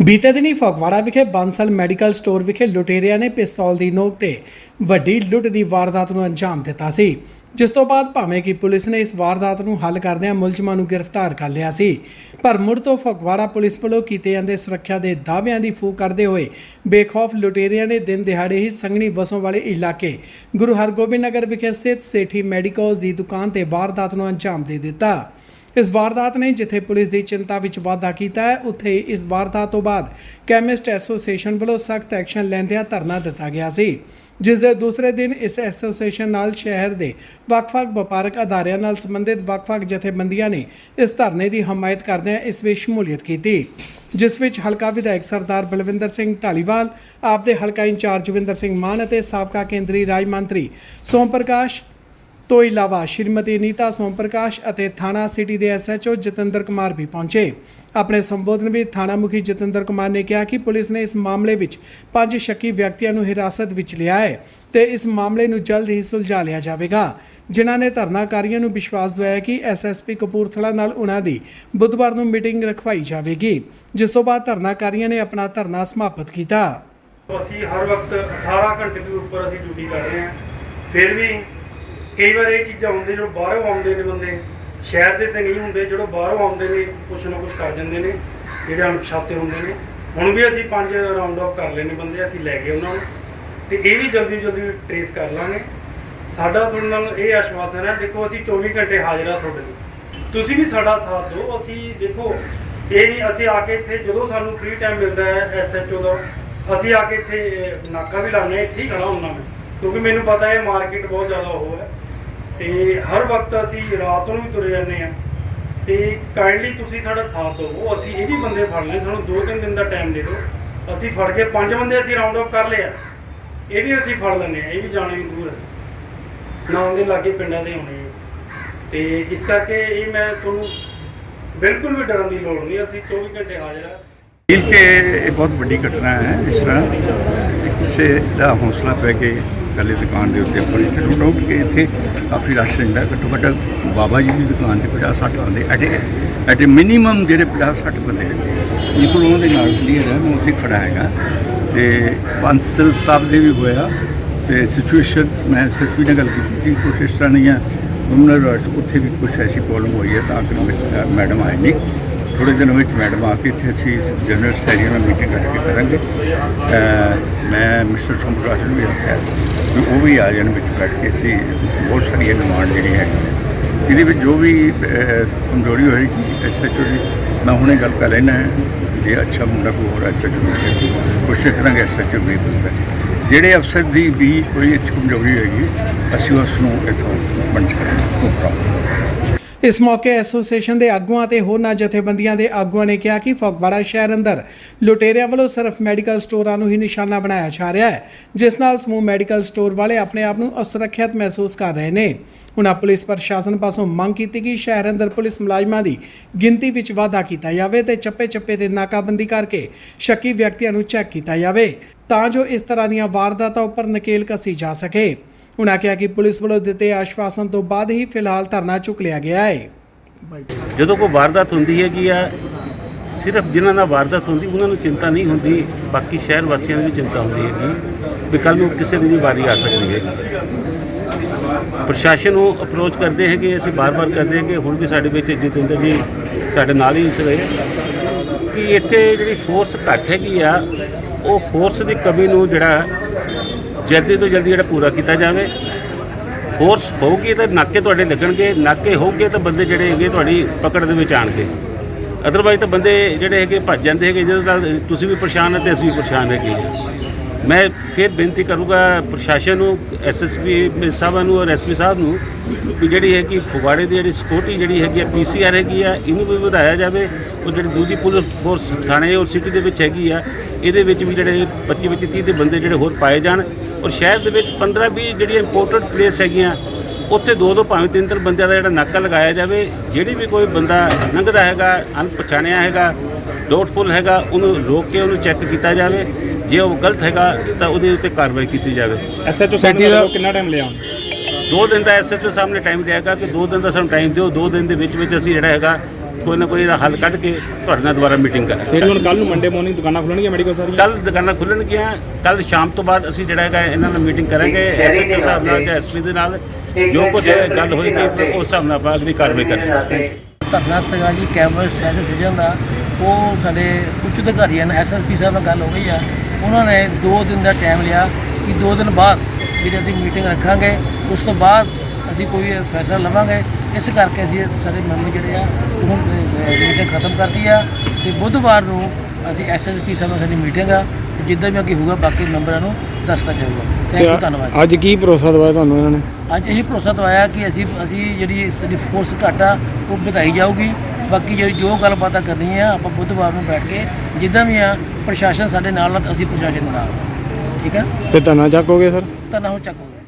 ਬੀਤੇ ਦਿਨੀ ਫਗਵਾੜਾ ਵਿਖੇ ਬਾਂਸਲ ਮੈਡੀਕਲ ਸਟੋਰ ਵਿਖੇ ਲੁਟੇਰਿਆਂ ਨੇ ਪਿਸਤੌਲ ਦੀ ਨੋਕ ਤੇ ਵੱਡੀ ਲੁੱਟ ਦੀ ਵਾਰਦਾਤ ਨੂੰ ਅੰਜਾਮ ਦਿੱਤਾ ਸੀ, ਜਿਸ ਤੋਂ ਬਾਅਦ ਭਾਵੇਂ ਕਿ ਪੁਲਿਸ ਨੇ ਇਸ ਵਾਰਦਾਤ ਨੂੰ ਹੱਲ ਕਰਦਿਆਂ ਮੁਲਜ਼ਮਾਂ ਨੂੰ ਗ੍ਰਿਫਤਾਰ ਕਰ ਲਿਆ ਸੀ, ਪਰ ਮੁੜ ਤੋਂ ਫਗਵਾੜਾ ਪੁਲਿਸ ਵੱਲੋਂ ਕੀਤੇ ਜਾਂਦੇ ਸੁਰੱਖਿਆ ਦੇ ਦਾਅਵਿਆਂ ਦੀ ਫੂਕ ਕਰਦੇ ਹੋਏ ਬੇਖੌਫ ਲੁਟੇਰਿਆਂ ਨੇ ਦਿਨ ਦਿਹਾੜੇ ਹੀ ਸੰਘਣੀ ਵਸੋਂ ਵਾਲੇ ਇਲਾਕੇ ਗੁਰੂ ਹਰਗੋਬਿੰਦ ਨਗਰ ਵਿਖੇ ਸਥਿਤ ਸੇਠੀ ਮੈਡੀਕਲਸ ਦੀ ਦੁਕਾਨ ਤੇ ਵਾਰਦਾਤ ਨੂੰ ਅੰਜਾਮ ਦੇ ਦਿੱਤਾ। ਇਸ ਵਾਰਦਾਤ ਨੇ ਜਿੱਥੇ ਪੁਲਿਸ ਦੀ ਚਿੰਤਾ ਵਿੱਚ ਵਾਧਾ ਕੀਤਾ ਹੈ, ਉੱਥੇ ਇਸ ਵਾਰਦਾਤ ਤੋਂ ਬਾਅਦ ਕੈਮਿਸਟ ਐਸੋਸੀਏਸ਼ਨ ਵੱਲੋਂ ਸਖਤ ਐਕਸ਼ਨ ਲੈਂਦਿਆਂ ਧਰਨਾ ਦਿੱਤਾ ਗਿਆ ਸੀ, ਜਿਸ ਦੇ ਦੂਸਰੇ ਦਿਨ ਇਸ ਐਸੋਸੀਏਸ਼ਨ ਨਾਲ ਸ਼ਹਿਰ ਦੇ ਵੱਖ-ਵੱਖ ਵਪਾਰਕ ਅਦਾਰਿਆਂ ਨਾਲ ਸੰਬੰਧਿਤ ਵੱਖ-ਵੱਖ ਜਥੇਬੰਦੀਆਂ ਨੇ ਇਸ ਧਰਨੇ ਦੀ ਹਮਾਇਤ ਕਰਦਿਆਂ ਇਸ ਵਿੱਚ ਸ਼ਮੂਲੀਅਤ ਕੀਤੀ, ਜਿਸ ਵਿੱਚ ਹਲਕਾ ਵਿਧਾਇਕ ਸਰਦਾਰ ਬਲਵਿੰਦਰ ਸਿੰਘ ਢਾਲੀਵਾਲ ਆਪ ਦੇ ਹਲਕਾ ਇੰਚਾਰਜ ਜੋਗਿੰਦਰ ਸਿੰਘ ਮਾਨ ਅਤੇ ਸਾਬਕਾ ਕੇਂਦਰੀ ਰਾਜ ਮੰਤਰੀ ਸੋਮ ਪ੍ਰਕਾਸ਼ ਤੋਂ ਇਲਾਵਾ ਸ਼੍ਰੀਮਤੀ ਨੀਤਾ ਸੋਮ ਪ੍ਰਕਾਸ਼ ਅਤੇ ਥਾਣਾ ਸਿਟੀ ਦੇ ਐਸਐਚਓ ਜਤਿੰਦਰ ਕੁਮਾਰ ਵੀ ਪਹੁੰਚੇ। ਆਪਣੇ ਸੰਬੋਧਨ ਵਿੱਚ ਥਾਣਾ ਮੁਖੀ ਜਤਿੰਦਰ ਕੁਮਾਰ ਨੇ ਕਿਹਾ ਕਿ ਪੁਲਿਸ ਨੇ ਇਸ ਮਾਮਲੇ ਵਿੱਚ ਪੰਜ ਸ਼ੱਕੀ ਵਿਅਕਤੀਆਂ ਨੂੰ ਹਿਰਾਸਤ ਵਿੱਚ ਲਿਆ ਹੈ ਤੇ ਇਸ ਮਾਮਲੇ ਨੂੰ ਜਲਦ ਹੀ ਸੁਲਝਾ ਲਿਆ ਜਾਵੇਗਾ। ਜਿਨ੍ਹਾਂ ਨੇ ਧਰਨਾਕਾਰੀਆਂ ਨੂੰ ਵਿਸ਼ਵਾਸ ਦਿਵਾਇਆ ਕਿ ਐਸਐਸਪੀ ਕਪੂਰਥਲਾ ਨਾਲ ਉਹਨਾਂ ਦੀ ਬੁੱਧਵਾਰ ਨੂੰ ਮੀਟਿੰਗ ਰਖਵਾਈ ਜਾਵੇਗੀ, ਜਿਸ ਤੋਂ ਬਾਅਦ ਧਰਨਾਕਾਰੀਆਂ ਨੇ ਆਪਣਾ ਧਰਨਾ ਸਮਾਪਤ ਕੀਤਾ। ਅਸੀਂ ਹਰ ਵਕਤ 18 ਘੰਟੇ ਦੇ ਉੱਪਰ ਅਸੀਂ ਡਿਊਟੀ ਕਰ ਰਹੇ ਹਾਂ। ਫਿਰ ਵੀ ਕਈ ਵਾਰ ਇਹ ਚੀਜ਼ਾਂ ਹੁੰਦੀਆਂ ਜਦੋਂ ਬਾਹਰੋਂ ਆਉਂਦੇ ਨੇ ਬੰਦੇ, ਸ਼ਹਿਰ ਦੇ ਤੇ ਨਹੀਂ ਹੁੰਦੇ, ਜਦੋਂ ਬਾਹਰੋਂ ਆਉਂਦੇ ਨੇ, ਕੁਛ ਨਾ ਕੁਛ ਕਰ ਜਾਂਦੇ ਨੇ, ਜਿਹੜੇ ਅਣਪਛਾਤੇ ਹੁੰਦੇ ਨੇ। ਹੁਣ ਵੀ ਅਸੀਂ ਪੰਜ ਰਾਉਂਡ ਅਪ ਕਰ ਲਏ ਨੇ ਬੰਦੇ, ਅਸੀਂ ਲੈ ਗਏ ਉਹਨਾਂ ਨੂੰ। ਤੇ ਇਹ ਵੀ ਜਲਦੀ ਜਲਦੀ ਟ੍ਰੇਸ ਕਰ ਲਾਂਗੇ। ਸਾਡਾ ਤੁਹਾਡੇ ਨਾਲ ਇਹ ਆਸ਼ਵਾਸਨ ਹੈ, ਦੇਖੋ ਅਸੀਂ 24 ਘੰਟੇ ਹਾਜ਼ਰ ਆ ਤੁਹਾਡੇ ਲਈ। ਤੁਸੀਂ ਵੀ ਸਾਡਾ ਸਾਥ ਦਿਓ, ਅਸੀਂ ਦੇਖੋ, ਇਹ ਨਹੀਂ, ਅਸੀਂ ਆ ਕੇ ਇੱਥੇ ਜਦੋਂ ਸਾਨੂੰ ਫ੍ਰੀ ਟਾਈਮ ਮਿਲਦਾ ਹੈ ਐਸਐਚਓ ਦਾ, ਅਸੀਂ ਆ ਕੇ ਇੱਥੇ ਨਾਕਾ ਵੀ ਲਾਉਂਦੇ ਹਾਂ, ਇੱਥੇ ਹੀ ਖੜਾ ਹੁੰਦਾ ਮੈਂ। ਕਿਉਂਕਿ ਮੈਨੂੰ ਪਤਾ ਹੈ ਮਾਰਕੀਟ ਬਹੁਤ ਜ਼ਿਆਦਾ ਉਹ ਹੈ। ਤੇ ਹਰ ਵਕਤ ਅਸੀਂ ਰਾਤ ਨੂੰ ਵੀ ਤੁਰੇ ਜਾਂਦੇ ਆ ਤੇ ਕਾਈਂਡਲੀ ਤੁਸੀਂ ਸਾਡਾ ਸਾਥ ਦਿਓ। ਅਸੀਂ ਇਹ ਵੀ ਬੰਦੇ ਫੜ ਲਏ। ਸਾਨੂੰ 2-3 ਦਿਨ ਦਾ ਟਾਈਮ ਦੇ ਦਿਓ। ਅਸੀਂ ਫੜ ਕੇ ਪੰਜ ਬੰਦੇ ਅਸੀਂ ਰਾਉਂਡ ਅਪ ਕਰ ਲਿਆ ਇਹ ਵੀ ਅਸੀਂ ਫੜ ਲੈਂਦੇ ਆ ਇਹ ਵੀ ਜਾਣੇ ਵੀ ਦੂਰ ਨਾਮ ਦੇ ਲਾਗੇ ਪਿੰਡਾਂ ਦੇ ਆਉਣੇ ਆ। ਤੇ ਇਸ ਕਰਕੇ ਇਹ ਮੈਂ ਤੁਹਾਨੂੰ ਬਿਲਕੁਲ ਵੀ ਡਰਨ ਦੀ ਲੋੜ ਨਹੀਂ। ਅਸੀਂ 24 ਘੰਟੇ ਹਾਜ਼ਰ ਆ। ਮਿਲ ਕੇ ਇਹ ਬਹੁਤ ਵੱਡੀ ਘਟਨਾ ਹੈ, ਇਸ ਤਰ੍ਹਾਂ ਕਿਸੇ ਦਾ ਹੌਸਲਾ ਪੈ ਕੇ ਕੱਲੇ ਦੁਕਾਨ ਦੇ ਉੱਤੇ ਆਪਣੀ ਟੁੱਟ ਟੁੱਟ ਕੇ ਇੱਥੇ ਕਾਫੀ ਰਸ਼ ਰਹਿੰਦਾ, ਘੱਟੋ ਘੱਟ ਬਾਬਾ ਜੀ ਦੀ ਦੁਕਾਨ ਤੇ 50 60 ਆਉਂਦੇ ਐਟ ਐਟ ਮਿਨੀਮਮ ਜਿਹੜੇ 50 60 ਬੰਦੇ ਬਿਲਕੁਲ ਉਹਨਾਂ ਦੇ ਨਾਲ ਕਲੀਅਰ ਹੈ, ਮੈਂ ਉੱਥੇ ਖੜਾ ਹੈਗਾ। ਤੇ ਬੰਸਲ ਸਾਹਿਬ ਦੇ ਵੀ ਹੋਇਆ, ਤੇ ਸਿਚੁਏਸ਼ਨ ਮੈਂ ਐਸਐਸਪੀ ਨਾਲ ਗੱਲ ਕੀਤੀ ਸੀ, ਕੁਛ ਇਸ ਤਰ੍ਹਾਂ ਨਹੀਂ ਹੈ ਉਹਨਾਂ ਉੱਥੇ ਵੀ ਕੁਛ ਐਸੀ ਪ੍ਰੋਬਲਮ ਹੋਈ ਹੈ ਤਾਂ ਕਿ ਮੈਡਮ ਆਏ ਨਹੀਂ। ਥੋੜੇ ਦਿਨ ਵਿੱਚ ਮੈਡਮ ਆ ਕੇ ਇੱਥੇ ਅਸੀਂ ਜਨਰਲ ਸੈਕਟਰੀ ਨਾਲ ਮੀਟਿੰਗ ਕਰਕੇ ਕਰਾਂਗੇ। ਮੈਂ ਮਿਸਟਰ ਸੰਪਰਾਸ਼ ਨੂੰ ਵੀ ਆਖਿਆ ਵੀ ਉਹ ਵੀ ਆ ਜਾਣ ਵਿੱਚ ਬੈਠ ਕੇ ਅਸੀਂ ਬਹੁਤ ਸਾਰੀਆਂ ਡਿਮਾਂਡ ਜਿਹੜੀਆਂ ਹੈਗੀਆਂ ਇਹਦੇ ਵਿੱਚ ਜੋ ਵੀ ਕਮਜ਼ੋਰੀ ਹੋਏਗੀ ਐਸਐਚਓ ਜੀ ਮੈਂ ਹੁਣੇ ਗੱਲ ਕਰ ਲੈਣਾ ਜੇ ਅੱਛਾ ਮੁੰਡਾ ਕੋਈ ਹੋਰ ਐਸਐਚਓ ਮਿਲੇ ਕੋਸ਼ਿਸ਼ ਕਰਾਂਗੇ ਐਸਐਚਓ ਵੀ ਮਿਲਦਾ ਜਿਹੜੇ ਅਫਸਰ ਦੀ ਵੀ ਕੋਈ ਇੱਥੇ ਕਮਜ਼ੋਰੀ ਹੋਏਗੀ, ਅਸੀਂ ਉਸ ਨੂੰ ਇੱਥੋਂ ਬਣ ਕਰਾਂਗੇ. ਇਸ ਮੌਕੇ ਐਸੋਸੀਏਸ਼ਨ ਦੇ ਆਗੂਆਂ ਤੇ ਹੋਰਨਾਂ ਜਥੇਬੰਦੀਆਂ ਦੇ ਆਗੂਆਂ ਨੇ ਕਿਹਾ ਕਿ ਫਗਵਾੜਾ ਸ਼ਹਿਰ ਅੰਦਰ ਲੁਟੇਰਿਆਂ ਵੱਲੋਂ ਸਿਰਫ ਮੈਡੀਕਲ ਸਟੋਰਾਂ ਨੂੰ ਹੀ ਨਿਸ਼ਾਨਾ ਬਣਾਇਆ ਜਾ ਰਿਹਾ ਹੈ, ਜਿਸ ਨਾਲ ਸਮੂਹ ਮੈਡੀਕਲ ਸਟੋਰ ਵਾਲੇ ਆਪਣੇ ਆਪ ਨੂੰ ਅਸੁਰੱਖਿਅਤ ਮਹਿਸੂਸ ਕਰ ਰਹੇ ਨੇ। ਉਹਨਾਂ ਪੁਲਿਸ ਪ੍ਰਸ਼ਾਸਨ ਪਾਸੋਂ ਮੰਗ ਕੀਤੀ ਕਿ ਸ਼ਹਿਰ ਅੰਦਰ ਪੁਲਿਸ ਮੁਲਾਜ਼ਮਾਂ ਦੀ ਗਿਣਤੀ ਵਿੱਚ ਵਾਧਾ ਕੀਤਾ ਜਾਵੇ ਤੇ ਚੱਪੇ-ਚੱਪੇ ਤੇ ਨਾਕਾਬੰਦੀ ਕਰਕੇ ਸ਼ੱਕੀ ਵਿਅਕਤੀਆਂ ਨੂੰ ਚੈੱਕ ਕੀਤਾ ਜਾਵੇ, ਤਾਂ ਜੋ ਇਸ ਤਰ੍ਹਾਂ ਦੀਆਂ ਵਾਰਦਾਤਾਂ ਉੱਪਰ ਨਕੇਲ ਕੱਸੀ ਜਾ ਸਕੇ। ਉਨ੍ਹਾਂ ਕਿਹਾ ਕਿ ਪੁਲਿਸ ਵੱਲੋਂ ਦਿੱਤੇ ਆਸ਼ਵਾਸਨ ਤੋਂ ਬਾਅਦ ਹੀ ਫਿਲਹਾਲ ਧਰਨਾ ਚੁੱਕ ਲਿਆ ਗਿਆ ਹੈ। ਜਦੋਂ ਕੋਈ ਵਾਰਦਾਤ ਹੁੰਦੀ ਹੈਗੀ ਆ, ਸਿਰਫ ਜਿਨ੍ਹਾਂ ਨਾਲ ਵਾਰਦਾਤ ਹੁੰਦੀ, ਉਹਨਾਂ ਨੂੰ ਚਿੰਤਾ ਨਹੀਂ ਹੁੰਦੀ, ਬਾਕੀ ਸ਼ਹਿਰ ਵਾਸੀਆਂ ਨੂੰ ਵੀ ਚਿੰਤਾ ਹੁੰਦੀ ਹੈਗੀ ਵੀ ਕੱਲ ਨੂੰ ਕਿਸੇ ਦੀ ਵੀ ਵਾਰੀ ਆ ਸਕਦੀ ਹੈ ਪ੍ਰਸ਼ਾਸਨ ਨੂੰ ਅਪਰੋਚ ਕਰਦੇ ਹੈਗੇ, ਅਸੀਂ ਬਾਰ-ਬਾਰ ਕਰਦੇ ਹੈਗੇ, ਹੁਣ ਵੀ ਸਾਡੇ ਵਿੱਚ ਜਤਿੰਦਰ ਜੀ ਸਾਡੇ ਨਾਲ ਹੀ ਇਸ ਰਹੇ ਕਿ ਇੱਥੇ ਜਿਹੜੀ ਫੋਰਸ ਘੱਟ ਹੈਗੀ ਆ, ਉਹ ਫੋਰਸ ਦੀ ਕਮੀ ਨੂੰ ਜਿਹੜਾ ਜਲਦੀ ਤੋਂ ਜਲਦੀ ਜਿਹੜਾ ਪੂਰਾ ਕੀਤਾ ਜਾਵੇ। ਫੋਰਸ ਹੋਊਗੀ ਤਾਂ ਨਾਕੇ ਤੁਹਾਡੇ ਲੱਗਣਗੇ, ਨਾਕੇ ਹੋਊਗੇ ਤਾਂ ਬੰਦੇ ਜਿਹੜੇ ਹੈਗੇ ਤੁਹਾਡੀ ਪਕੜ ਦੇ ਵਿੱਚ ਆਣਗੇ ਅਦਰਵਾਈਜ਼ ਤਾਂ ਬੰਦੇ ਜਿਹੜੇ ਹੈਗੇ ਭੱਜ ਜਾਂਦੇ ਹੈਗੇ ਜਿਹਦੇ ਨਾਲ ਤੁਸੀਂ ਵੀ ਪਰੇਸ਼ਾਨ ਹੈ ਤੇ ਅਸੀਂ ਵੀ ਪਰੇਸ਼ਾਨ ਹੈਗੇ। ਮੈਂ ਫਿਰ ਬੇਨਤੀ ਕਰੂੰਗਾ ਪ੍ਰਸ਼ਾਸਨ ਨੂੰ ਐਸਐਸਪੀ ਸਾਹਿਬਾਂ ਨੂੰ ਔਰ ਐਸਪੀ ਸਾਹਿਬ ਨੂੰ ਵੀ ਜਿਹੜੀ ਹੈ ਕਿ ਫਗਵਾੜੇ ਦੀ ਜਿਹੜੀ ਸਿਕਿਉਰਿਟੀ ਜਿਹੜੀ ਹੈਗੀ ਆ ਪੀਸੀਆਰ ਹੈਗੀ ਆ, ਇਹਨੂੰ ਵੀ ਵਧਾਇਆ ਜਾਵੇ। ਉਹ ਜਿਹੜੀ ਦੂਜੀ ਪੁਲਿਸ ਫੋਰਸ ਥਾਣੇ ਔਰ ਸਿਟੀ ਦੇ ਵਿੱਚ ਹੈਗੀ ਆ, ਇਹਦੇ ਵਿੱਚ ਵੀ ਜਿਹੜੇ 25 25 30 ਦੇ ਬੰਦੇ ਜਿਹੜੇ ਹੋਰ ਪਾਏ ਜਾਣ। ਔਰ ਸ਼ਹਿਰ ਦੇ ਵਿੱਚ 15 20 ਜਿਹੜੀਆਂ ਇੰਪੋਰਟੈਂਟ ਪਲੇਸ ਹੈਗੀਆਂ, ਉੱਥੇ ਦੋ ਦੋ ਭਾਵੇਂ ਤਿੰਨ ਤਿੰਨ ਬੰਦਿਆਂ ਦਾ ਜਿਹੜਾ ਨਾਕਾ ਲਗਾਇਆ ਜਾਵੇ, ਜਿਹੜੀ ਵੀ ਕੋਈ ਬੰਦਾ ਲੰਘਦਾ ਹੈਗਾ, ਅਣਪਛਾਣਿਆ ਹੈਗਾ ਡਾਊਟਫੁਲ ਹੈਗਾ, ਉਹਨੂੰ ਰੋਕ ਕੇ ਉਹਨੂੰ ਚੈੱਕ ਕੀਤਾ ਜਾਵੇ। ਜੇ ਉਹ ਗਲਤ ਹੈਗਾ ਤਾਂ ਉਹਦੇ ਉੱਤੇ ਕਾਰਵਾਈ ਕੀਤੀ ਜਾਵੇ। ਐਸਐਚਓ ਸਾਹਿਬ ਨੇ ਕਿੰਨਾ ਟਾਈਮ ਲਿਆ ਦੋ ਦਿਨ ਦਾ ਐਸਐਚਓ ਸਾਹਮਣੇ ਟਾਈਮ ਲਿਆਗਾ ਕਿ ਦੋ ਦਿਨ ਦਾ ਸਾਨੂੰ ਟਾਈਮ ਦਿਓ। ਦੋ ਦਿਨ ਦੇ ਵਿੱਚ ਵਿੱਚ ਅਸੀਂ ਜਿਹੜਾ ਹੈਗਾ ਕੋਈ ਨਾ ਕੋਈ ਇਹਦਾ ਹੱਲ ਕੱਢ ਕੇ ਤੁਹਾਡੇ ਨਾਲ ਦੁਬਾਰਾ ਮੀਟਿੰਗ ਕਰਾਂਗੇ। ਫਿਰ ਹੁਣ ਕੱਲ ਨੂੰ ਮੰਡੇ ਮਾਰਨਿੰਗ ਦੁਕਾਨਾਂ ਖੁੱਲਣਗੀਆਂ ਮੈਡੀਕਲ ਸਾਰੀਆਂ? ਕੱਲ ਦੁਕਾਨਾਂ ਖੁੱਲਣਗੀਆਂ। ਕੱਲ ਸ਼ਾਮ ਤੋਂ ਬਾਅਦ ਅਸੀਂ ਜਿਹੜਾ ਹੈਗਾ ਇਹਨਾਂ ਨਾਲ ਮੀਟਿੰਗ ਕਰਾਂਗੇ ਐਸਐਚਓ ਸਾਹਿਬ ਨਾਲ ਜਾਂ ਐਸਪੀ ਦੇ ਨਾਲ। ਜੋ ਕੁਝ ਗੱਲ ਹੋਏਗੀ ਉਸ ਹਿਸਾਬ ਨਾਲ ਆਪਾਂ ਅਗਲੀ ਕਾਰਵਾਈ ਕਰਾਂਗੇ। ਧਰਨਾ ਸੀਗਾ ਜੀ ਕੈਮਰਾ ਐਸੋਸੀਏਸ਼ਨ ਦਾ। ਉਹ ਸਾਡੇ ਉੱਚ ਅਧਿਕਾਰੀਆਂ ਨੇ ਐਸਐਸਪੀ ਸਾਹਿਬ ਨਾਲ ਗੱਲ ਹੋ ਗਈ ਆ। ਉਹਨਾਂ ਨੇ 2 ਦਿਨ ਦਾ ਟਾਈਮ ਲਿਆ ਕਿ 2 ਦਿਨ ਬਾਅਦ ਜਿਹੜੀ ਅਸੀਂ ਮੀਟਿੰਗ ਰੱਖਾਂਗੇ, ਉਸ ਤੋਂ ਬਾਅਦ ਅਸੀਂ ਕੋਈ ਫੈਸਲਾ ਲਵਾਂਗੇ। ਇਸ ਕਰਕੇ ਅਸੀਂ ਸਾਰੇ ਮੈਂਬਰ ਜਿਹੜੇ ਆ, ਉਹ ਮੀਟਿੰਗ ਖਤਮ ਕਰਤੀ ਆ ਤੇ ਬੁੱਧਵਾਰ ਨੂੰ ਅਸੀਂ ਐਸਐਸਪੀ ਸਾਹਿਬ ਨਾਲ ਸਾਡੀ ਮੀਟਿੰਗ ਆ। ਜਿੱਦਾਂ ਵੀ ਅੱਗੇ ਹੋਊਗਾ, ਬਾਕੀ ਮੈਂਬਰਾਂ ਨੂੰ ਦੱਸਤਾ ਜਾਊਗਾ। ਥੈਂਕ ਯੂ ਧੰਨਵਾਦ। ਅੱਜ ਕੀ ਭਰੋਸਾ ਦਵਾਇਆ ਤੁਹਾਨੂੰ ਇਹਨਾਂ ਨੇ? ਅੱਜ ਇਹੀ ਭਰੋਸਾ ਦਵਾਇਆ ਕਿ ਅਸੀਂ ਅਸੀਂ ਜਿਹੜੀ ਸਾਡੀ ਫੋਰਸ ਘੱਟ ਉਹ ਵਧਾਈ ਜਾਊਗੀ। ਬਾਕੀ ਜੋ ਜੋ ਗੱਲਬਾਤਾਂ ਕਰਨੀ ਆ ਆਪਾਂ ਬੁੱਧਵਾਰ ਨੂੰ ਬੈਠ ਕੇ ਜਿੱਦਾਂ ਵੀ ਆ ਪ੍ਰਸ਼ਾਸਨ ਸਾਡੇ ਨਾਲ ਤਾਂ ਅਸੀਂ ਪ੍ਰਸ਼ਾਸਨ ਦੇ ਨਾਲ। ਠੀਕ ਆ? ਤੇ ਧਰਨਾ ਚੱਕੋਗੇ ਸਰ? ਤਾਂ ਨਾ ਹੋ ਚੱਕੋਗੇ।